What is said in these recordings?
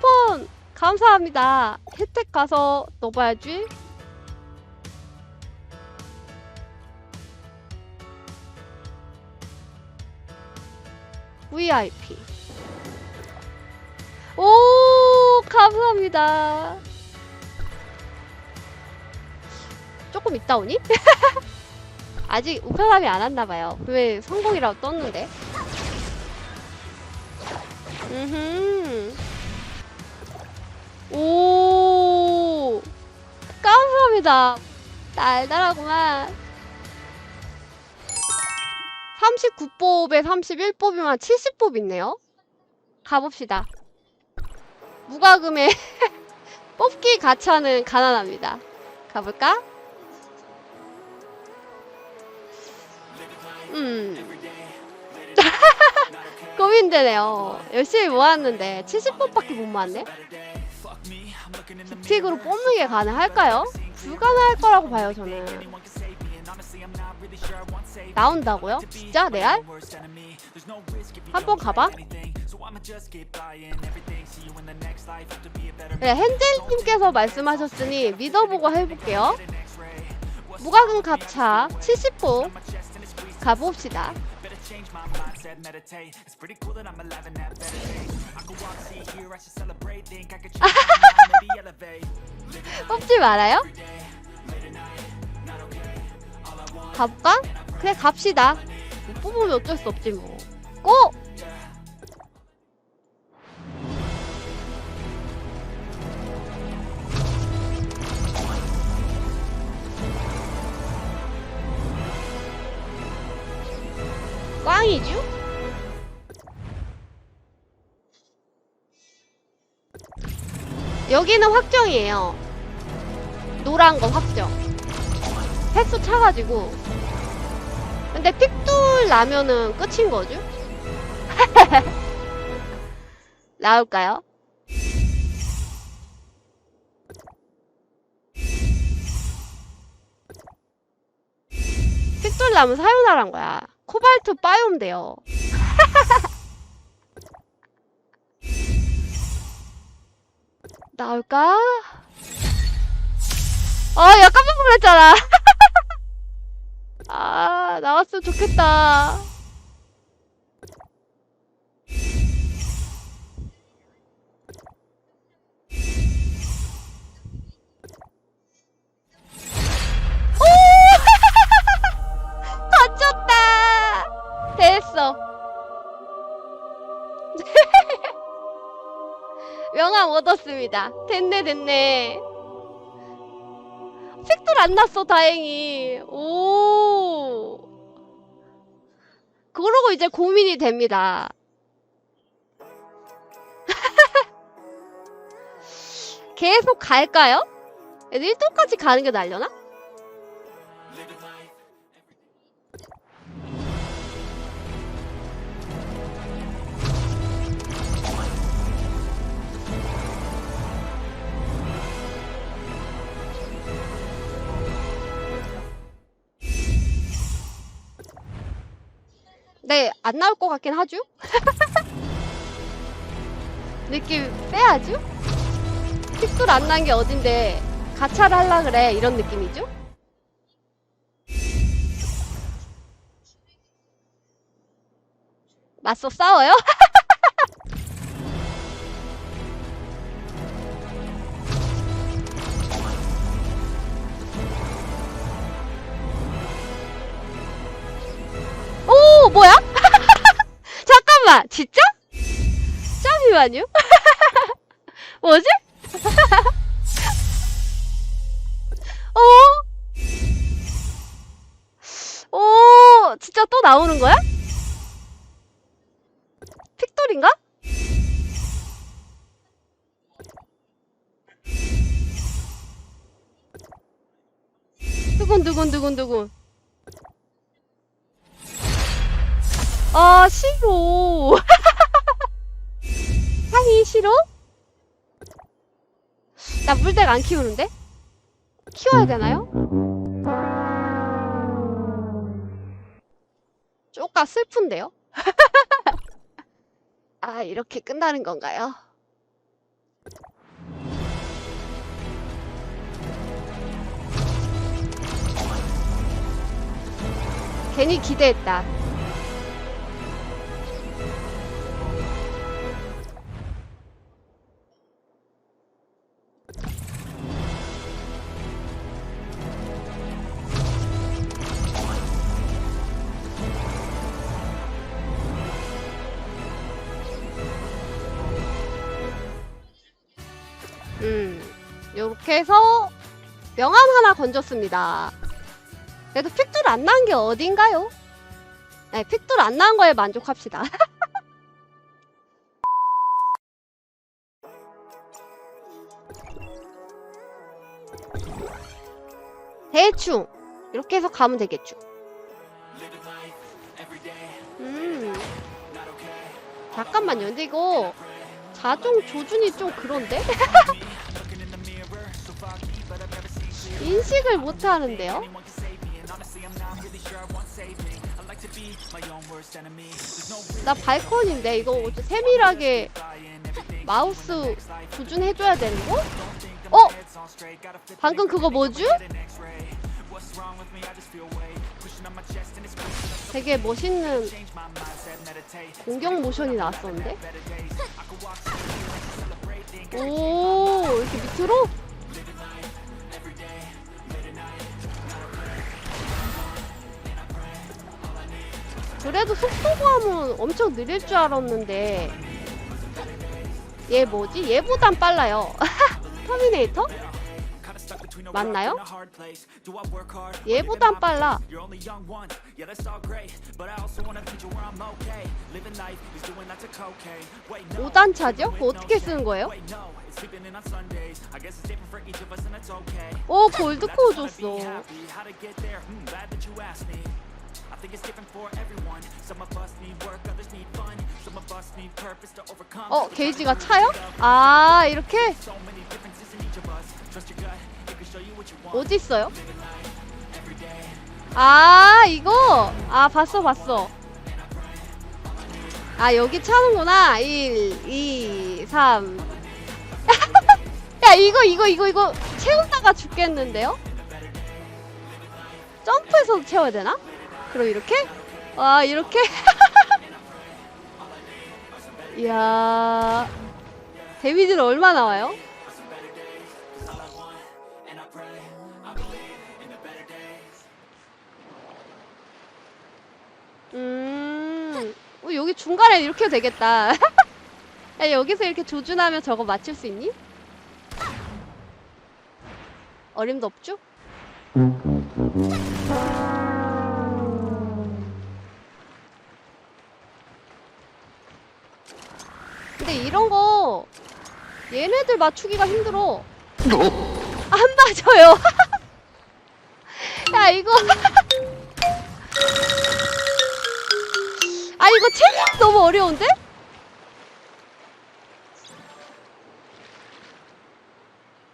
쿠폰 감사합니다. 혜택 가서 넣어봐야지. VIP. 오, 감사합니다. 조금 있다 오니? 아직 우편함이 안 왔나봐요. 왜 성공이라고 떴는데? 음. 오. 감사합니다. 달달하구만. 39뽑에 31뽑이면 70뽑 있네요. 가봅시다. 무과금에 뽑기 가차는 가난합니다. 가볼까? 음. 고민되네요. 열심히 모았는데 70뽑밖에 못 모았네? 빅픽으로 뽑는 게 가능할까요? 불가능할 거라고 봐요, 저는. 나온다고요? 진짜? 레알? 한번 가봐? 그래, 헨젤님께서 말씀하셨으니 믿어보고 해볼게요. 무과금 갑차 70호 가봅시다. 뽑지 말아요? 가볼까? 그래 갑시다. 못 뽑으면 어쩔 수 없지 뭐. 고! 꽝이죠? 여기는 확정이에요. 노란 거 확정. 횟수 차가지고. 근데 픽돌 나면은 끝인 거죠? 나올까요? 픽돌 나면 사요나란 거야. 코발트 바이옴 돼요. 나올까? 어, 야, 깜짝 놀랐잖아. 아, 나왔으면 좋겠다. 얻었습니다. 됐네, 됐네. 색돌 안 났어, 다행히. 오. 그러고 이제 고민이 됩니다. 계속 갈까요? 1도까지 가는 게 날려나? 네, 안 나올 것 같긴 하죠? 느낌 빼야죠? 픽돌 안 난 게 어딘데 가차를 할라 그래 이런 느낌이죠? 맞서 싸워요? 잠깐만 진짜? 잠시만요 뭐지? 어? 오 진짜 또 나오는 거야? 픽돌인가? 두근두근두근두근 아 싫어 하이 싫어? 나 물대가 안 키우는데? 키워야 되나요? 쪼까 슬픈데요? 아 이렇게 끝나는 건가요? 괜히 기대했다 명함 하나 건졌습니다. 그래도 픽돌 안 난 게 어딘가요? 네, 픽돌 안 난 거에 만족합시다. 대충 이렇게 해서 가면 되겠죠. 음. 잠깐만요. 근데 이거 자동 조준이 좀 그런데? 인식을 못 하는데요? 나 발콘인데 이거 세밀하게 마우스 조준해줘야 되는 거? 어? 방금 그거 뭐죠? 되게 멋있는 공격 모션이 나왔었는데? 오, 이렇게 밑으로? 그래도 속도감은 엄청 느릴 줄 알았는데 얘 뭐지? 얘보단 빨라요 터미네이터? 맞나요? 얘보단 빨라 오단차죠 그거 어떻게 쓰는 거예요? 오 골드코어 줬어 어 게이지가 차요? 아 이렇게? 어디 있어요? 아 이거? 아 봤어 봤어. 아 여기 차는구나. 1 2 3 야 이거 이거 이거 이거 채우다가 죽겠는데요? 점프해서 채워야 되나? 그럼 이렇게? 와 이렇게? 이야 데미지는 얼마 나와요? 음, 어, 여기 중간에 이렇게 되겠다. 야, 여기서 이렇게 조준하면 저거 맞출 수 있니? 어림도 없죠? 근데 이런 거 얘네들 맞추기가 힘들어. 안 맞아요. 야 이거 아 이거 채집 너무 어려운데?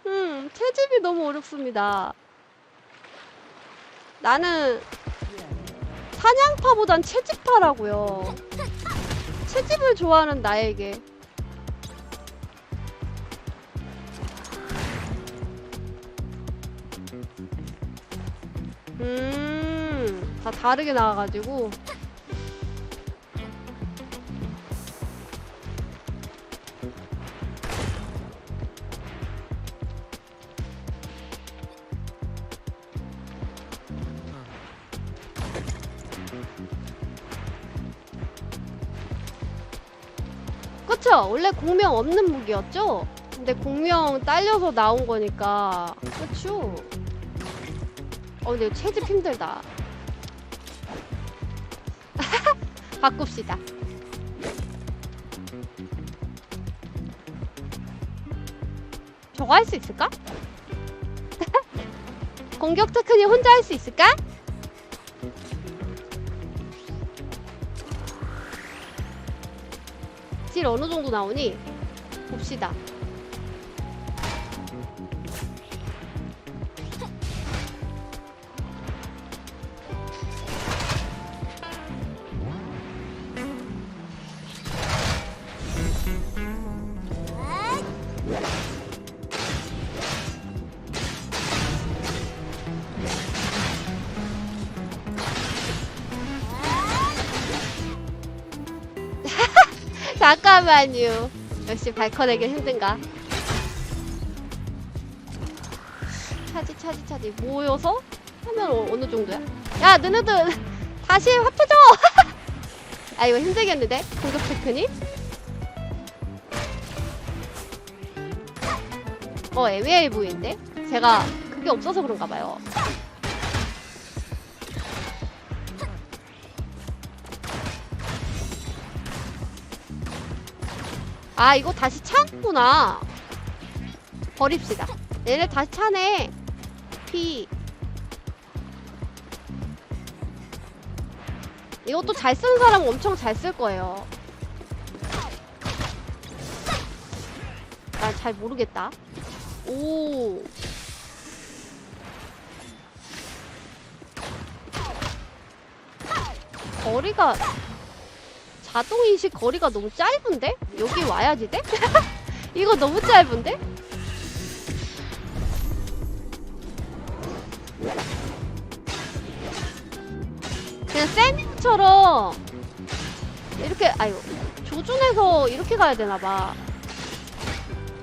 음 채집이 너무 어렵습니다. 나는 사냥파보단 채집파라고요. 채집을 좋아하는 나에게 음, 다 다르게 나와가지고. 그쵸? 원래 공명 없는 무기였죠? 근데 공명 딸려서 나온 거니까. 그쵸? 어, 근데 채집 힘들다. 바꿉시다. 저거 할 수 있을까? 공격 테크니 혼자 할 수 있을까? 딜 어느 정도 나오니? 봅시다. 잠깐만요. 역시 발커내기 힘든가? 차지 차지 차지 모여서 하면 어, 어느 정도야? 야 너네들 다시 화푸 줘! 아 이거 힘들겠는데? 공격 테크닉? 어 애매해 보이는데? 제가 그게 없어서 그런가 봐요. 아 이거 다시 차구나. 버립시다. 얘네 다시 차네. 피 이것도 잘 쓰는 사람은 엄청 잘 쓸 거예요. 난잘 모르겠다. 오. 거리가 자동인식 거리가 너무 짧은데? 여기 와야지 돼? 이거 너무 짧은데? 그냥 세미처럼 이렇게 아유 조준해서 이렇게 가야 되나봐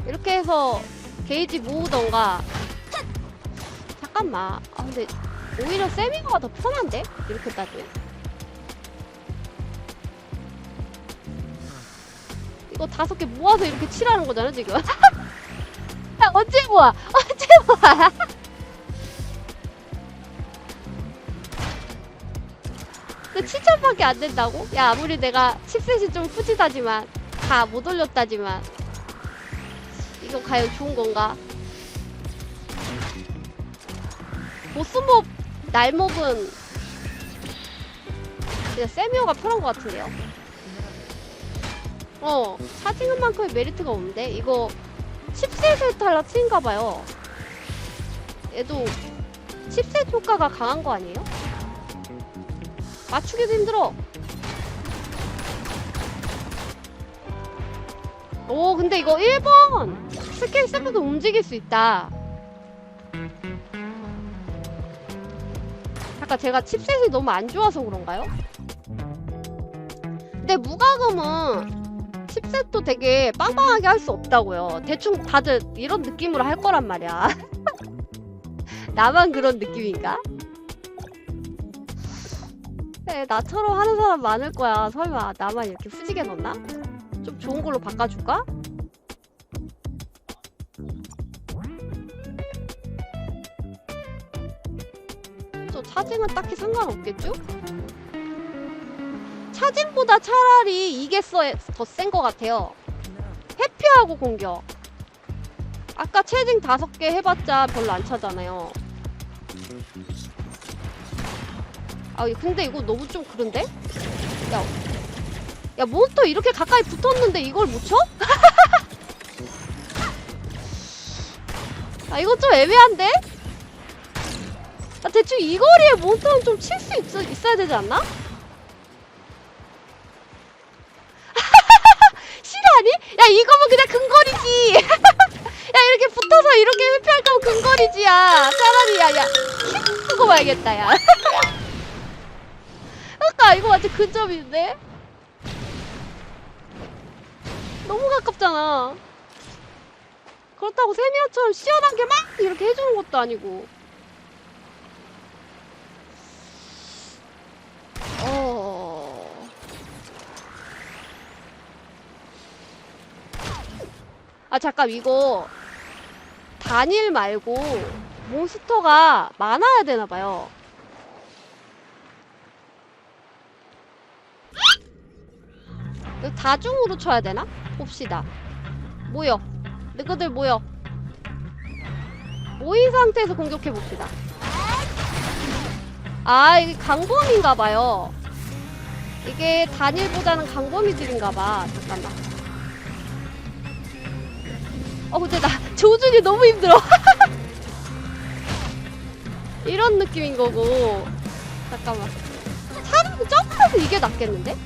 이렇게 해서 게이지 모으던가 잠깐만 아 근데 오히려 세미가 더 편한데? 이렇게 따지면 거 다섯 개 모아서 이렇게 칠하는 거잖아 지금. 야 언제 모아? 언제 모아? 그 7천밖에 안 된다고? 야 아무리 내가 칩셋이 좀 후지다지만 다 못 올렸다지만 이거 과연 좋은 건가? 보스몹 날목은 그냥 세미오가 편한 것 같은데요. 어, 사진은 만큼의 메리트가 없는데? 이거 칩셋을 탈락친가 봐요. 얘도 칩셋 효과가 강한 거 아니에요? 맞추기도 힘들어. 오, 근데 이거 1번! 스킬 쓰면서 움직일 수 있다. 잠깐 제가 칩셋이 너무 안 좋아서 그런가요? 근데 무과금은 칩셋도 되게 빵빵하게 할 수 없다고요. 대충 다들 이런 느낌으로 할 거란 말이야. 나만 그런 느낌인가? 네, 나처럼 하는 사람 많을 거야. 설마 나만 이렇게 후지게 넣나? 좀 좋은 걸로 바꿔줄까? 저 차징은 딱히 상관없겠죠? 차징보다 차라리 이게 더 센 것 같아요. 회피하고 공격. 아까 체징 다섯 개 해봤자 별로 안 차잖아요. 아 근데 이거 너무 좀 그런데? 야, 야 몬스터 이렇게 가까이 붙었는데 이걸 못 쳐? 아 이거 좀 애매한데? 아, 대충 이 거리에 몬스터는 좀 칠 수 있어야 되지 않나? 이렇게 회피할 거면 근거리지야. 차라리 야야 킥 쓰고 말겠다 야. 그러니까 이거 완전 근접인데? 너무 가깝잖아. 그렇다고 세미야처럼 시원하게 막 이렇게 해주는 것도 아니고. 어. 아 잠깐 이거 단일 말고 몬스터가 많아야 되나 봐요. 이거 다중으로 쳐야 되나? 봅시다. 모여. 너희들 모여. 모인 상태에서 공격해 봅시다. 아, 이게 강범인가 봐요. 이게 단일보다는 강범이들인가 봐. 잠깐만. 어, 근데 나 조준이 너무 힘들어. 이런 느낌인 거고. 잠깐만. 차라리 점프해서 이게 낫겠는데?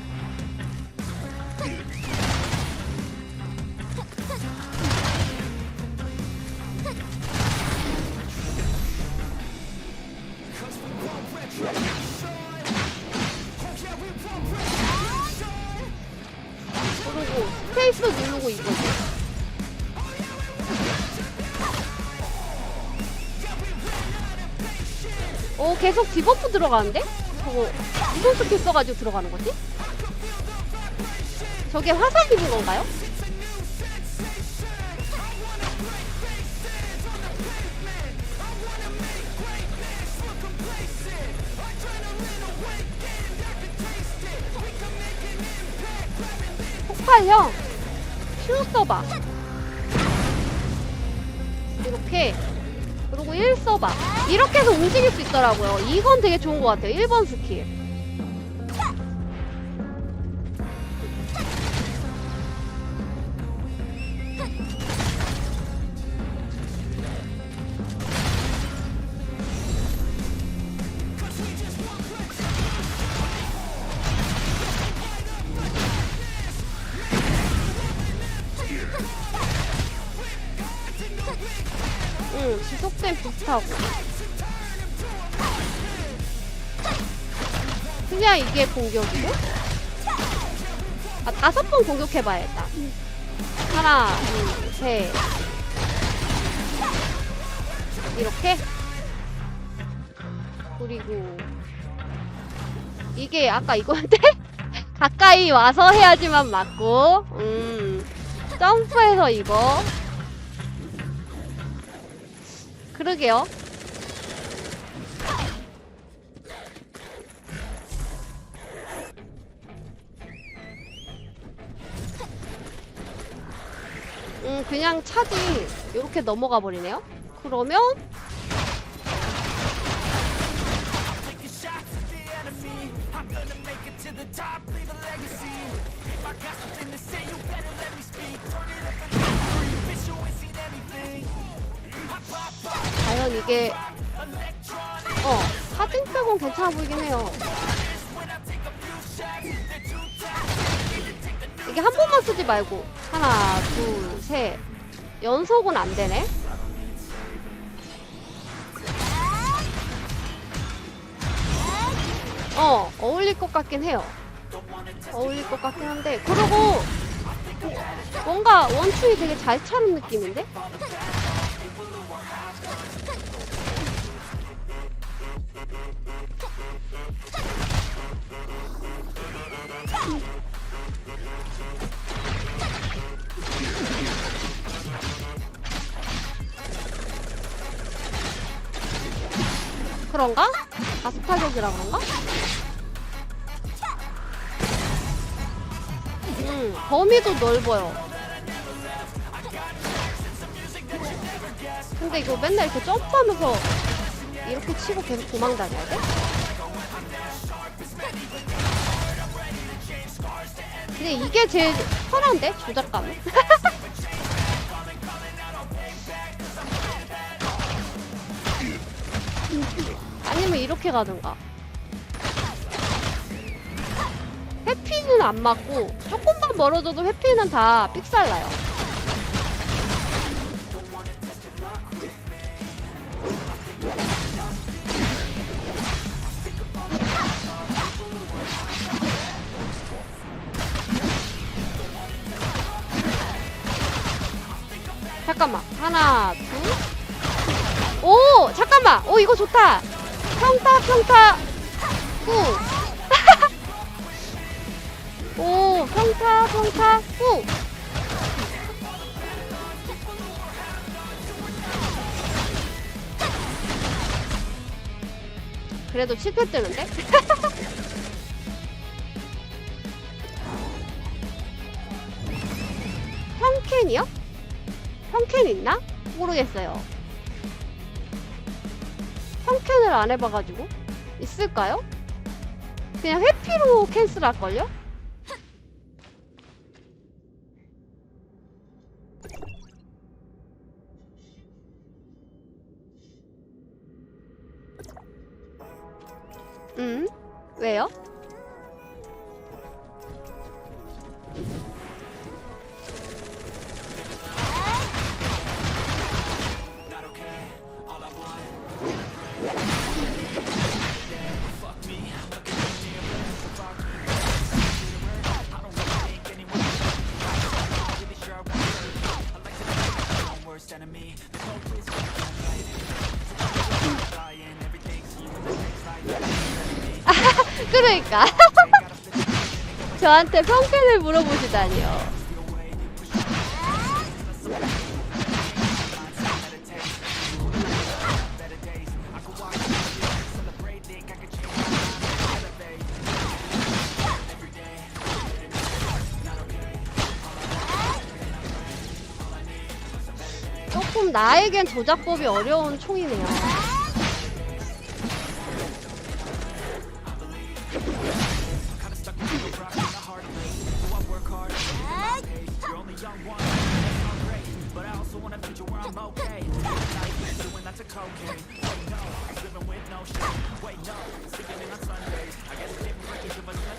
그리고 그리고 이거. 오, 계속 디버프 들어가는데? 저거 무슨 스킬 써가지고 들어가는 거지? 저게 화살 입은 건가요? 폭발형 슈 써봐 1 써봐 이렇게 해서 움직일 수 있더라고요. 이건 되게 좋은 것 같아요. 1번 스킬 응 지속된 비슷하고. 그냥 이게 공격이고 아 다섯 번 공격해봐야겠다 하나 둘셋. 이렇게? 그리고 이게 아까 이건데? 가까이 와서 해야지만 맞고. 음. 점프해서 이거 그러게요. 음, 그냥 차지 이렇게 넘어가 버리네요. 그러면 괜찮아 보이긴 해요. 이게 한 번만 쓰지 말고 하나 둘 셋 연속은 안 되네. 어 어울릴 것 같긴 해요. 어울릴 것 같긴 한데 그리고 뭔가 원춤이 되게 잘 차는 느낌인데? 그런가? 아스타격이라 그런가? 음, 범위도 넓어요. 근데 이거 맨날 이렇게 점프하면서 이렇게 치고 계속 도망 다녀야 돼? 근데 이게 제일 편한데? 조작감. 아니면 이렇게 가든가. 회피는 안 맞고 조금만 멀어져도 회피는 다 삑살나요. 잠깐만 오 이거 좋다 평타 평타 후 오, 평타, 평타, 후! 그래도 7패 뜨는데? 평캔이요? 평캔 있나? 모르겠어요. 평캔을 안 해봐가지고. 있을까요? 그냥 회피로 캔슬할걸요? 음? 왜요? 그러니까 저한테 평캔을 물어보시다니요. 조금 나에겐 조작법이 어려운 총이네요.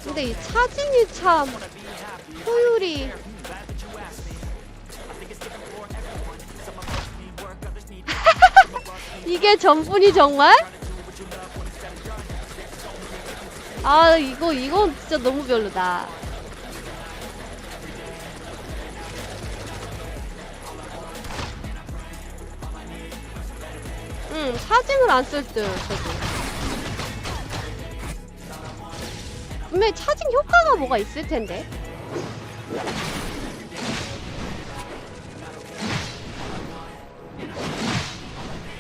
근데 이 차징이 참 효율이 이게 전분이 정말? 아 이거 이건 진짜 너무 별로다. 응 차징을 안 쓸 듯 저도. 분명히 차징 효과가 뭐가 있을 텐데.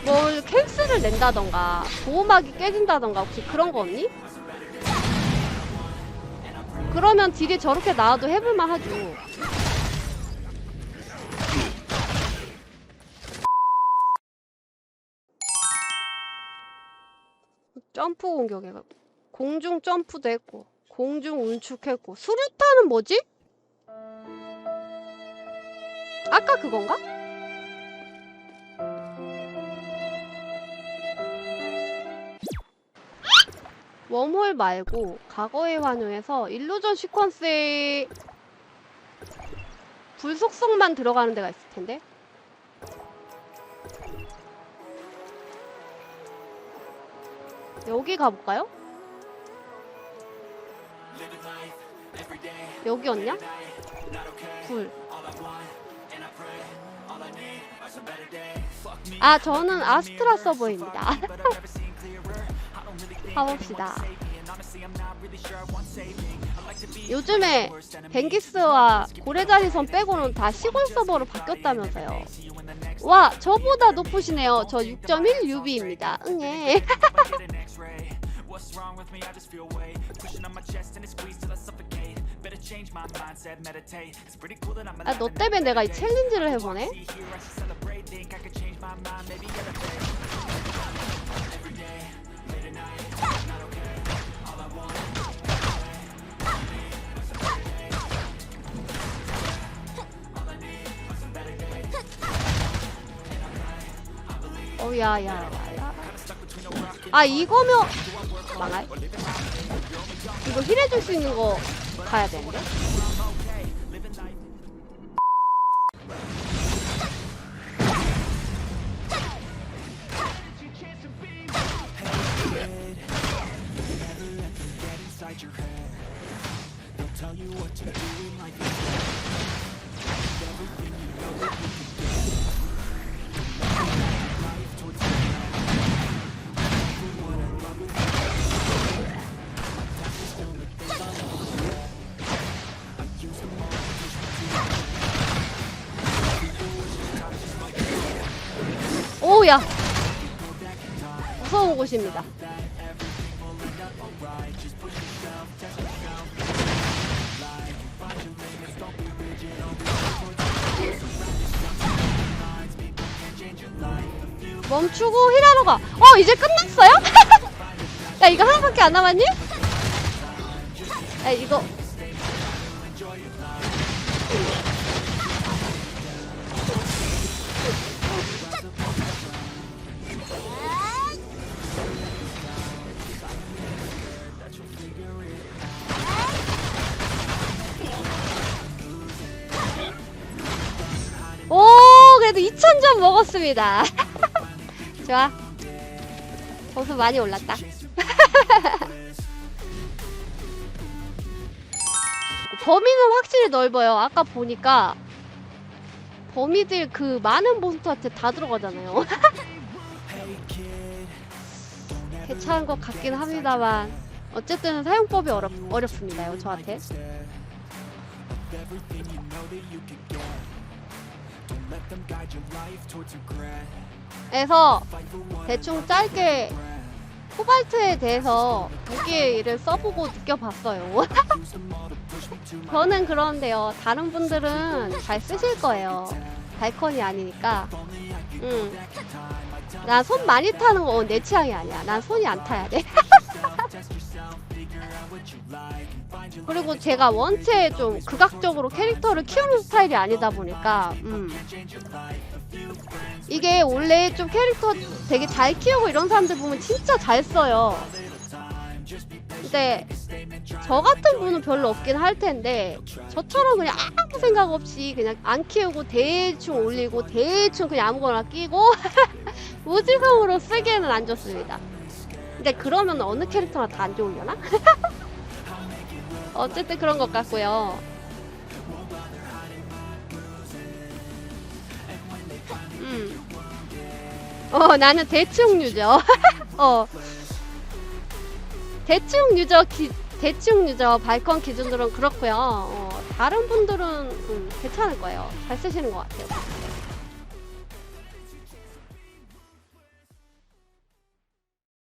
뭘 캔슬을 낸다던가 보호막이 깨진다던가 혹시 그런 거 없니? 그러면 딜이 저렇게 나와도 해볼만 하죠. 점프 공격에 공중 점프도 했고 공중 운축했고 수류탄은 뭐지? 아까 그건가? 웜홀 말고 과거의 환호에서 일루전 시퀀스에 불속성만 들어가는 데가 있을 텐데. 여기 가볼까요? 여기였냐? 불. 아, 저는 아스트라 서버입니다. 가봅시다. 요즘에 벤기스와 고래자리선 빼고는 다 시골 서버로 바뀌었다면서요. 와, 저보다 높으시네요. 저 6.1 유비입니다. 응애. 아, 너 때문에 내가 이 챌린지를 해보네? 어야, 야, 야, 야. 아, 이거면 망할? 이거 힐해줄 수 있는 거 가야 되는데? 무서운 곳입니다. 멈추고 힐하러 가. 어 이제 끝났어요? 야 이거 하나밖에 안 남았니? 야 이거 2,000점 먹었습니다. 좋아. 점수 많이 올랐다. 범위는 확실히 넓어요. 아까 보니까 범위들 그 많은 몬스터한테 다 들어가잖아요. 괜찮은 것 같긴 합니다만 어쨌든 사용법이 어렵, 어렵습니다요, 저한테. 그래서 대충 짧게 코발트에 대해서 무기를 써보고 느껴봤어요. 저는 그런데요. 다른 분들은 잘 쓰실 거예요. 발컨이 아니니까. 음. 난손 많이 타는 거내 취향이 아니야. 난 손이 안 타야 돼. 그리고 제가 원체 좀 극악적으로 캐릭터를 키우는 스타일이 아니다 보니까 음. 이게 원래 좀 캐릭터 되게 잘 키우고 이런 사람들 보면 진짜 잘 써요. 근데 저 같은 분은 별로 없긴 할 텐데 저처럼 그냥 아무 생각 없이 그냥 안 키우고 대충 올리고 대충 그냥 아무거나 끼고 무지성으로 쓰기에는 안 좋습니다. 근데 그러면 어느 캐릭터나 다 안 좋으려나? 어쨌든 그런 것 같고요. 음. 어, 나는 대충 유저. 어. 대충 유저 기, 대충 유저 발컨 기준으로는 그렇고요. 어, 다른 분들은 음, 괜찮을 거예요. 잘 쓰시는 것 같아요.